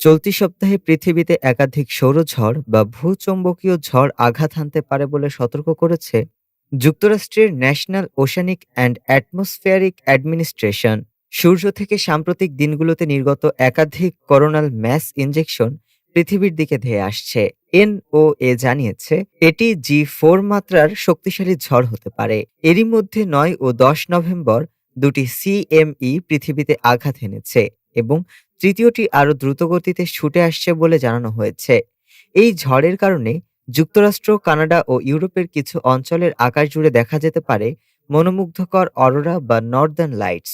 চলতি সপ্তাহে পৃথিবীতে একাধিক সৌরঝড় বা ভূচৌম্বকীয় ঝড় আঘাত হানতে পারে বলে সতর্ক করেছে যুক্তরাষ্ট্রের National Oceanic and Atmospheric Administration. সূর্য থেকে সাম্প্রতিক দিনগুলোতে নির্গত একাধিক করোনাল ম্যাস ইনজেকশন পৃথিবীর দিকে ধেয়ে আসছে। এনওএ জানিয়েছে, এটি জি ফোর মাত্রার শক্তিশালী ঝড় হতে পারে। এরই মধ্যে নয় ও দশ নভেম্বর দুটি সিএমই পৃথিবীতে আঘাত এনেছে এবং তৃতীয়টি আরও দ্রুতগতিতে ছুটে আসছে বলে জানানো হয়েছে। এই ঝড়ের কারণে যুক্তরাষ্ট্র, কানাডা ও ইউরোপের কিছু অঞ্চলের আকাশ জুড়ে দেখা যেতে পারে মনোমুগ্ধকর অরোরা বা নর্দার্ন লাইটস।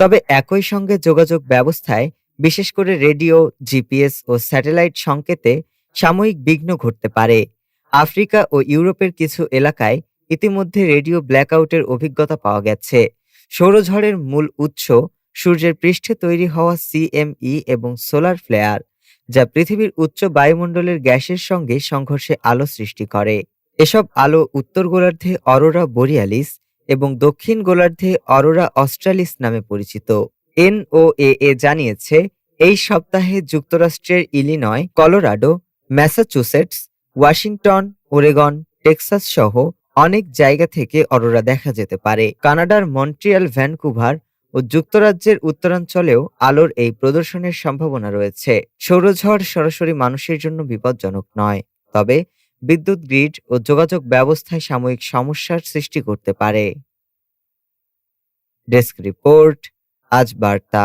তবে একই সঙ্গে যোগাযোগ ব্যবস্থায় বিশেষ করে রেডিও, জিপিএস ও স্যাটেলাইট সংকেতে সাময়িক বিঘ্ন ঘটতে পারে। আফ্রিকা ও ইউরোপের কিছু এলাকায় ইতিমধ্যে রেডিও ব্ল্যাকআউটের অভিজ্ঞতা পাওয়া গেছে। সৌরঝড়ের মূল উৎস সূর্যের পৃষ্ঠে তৈরি হওয়া সিএমই এবং সোলার ফ্লেয়ার, যা পৃথিবীর উচ্চ বায়ুমণ্ডলের গ্যাসের সঙ্গে সংঘর্ষে আলো সৃষ্টি করে। এসব আলো উত্তর গোলার্ধে অরোরা বোরিয়ালিস এবং দক্ষিণ গোলার্ধে অরোরা অস্ট্রালিস নামে পরিচিত। এনওএএ জানিয়েছে, এই সপ্তাহে যুক্তরাষ্ট্রের Illinois, Colorado, Massachusetts, Washington, Oregon, Texas সহ অনেক জায়গা থেকে অরোরা দেখা যেতে পারে। কানাডার মন্ট্রিয়াল, ভ্যানকুভার ও যুক্তরাজ্যের উত্তরাঞ্চলেও আলোর এই প্রদর্শনের সম্ভাবনা রয়েছে। সৌরঝড় সরাসরি মানুষের জন্য বিপজ্জনক নয়, তবে বিদ্যুৎ গ্রিড ও যোগাযোগ ব্যবস্থায় সাময়িক সমস্যার সৃষ্টি করতে পারে। ডেস্ক রিপোর্ট, আজ বার্তা।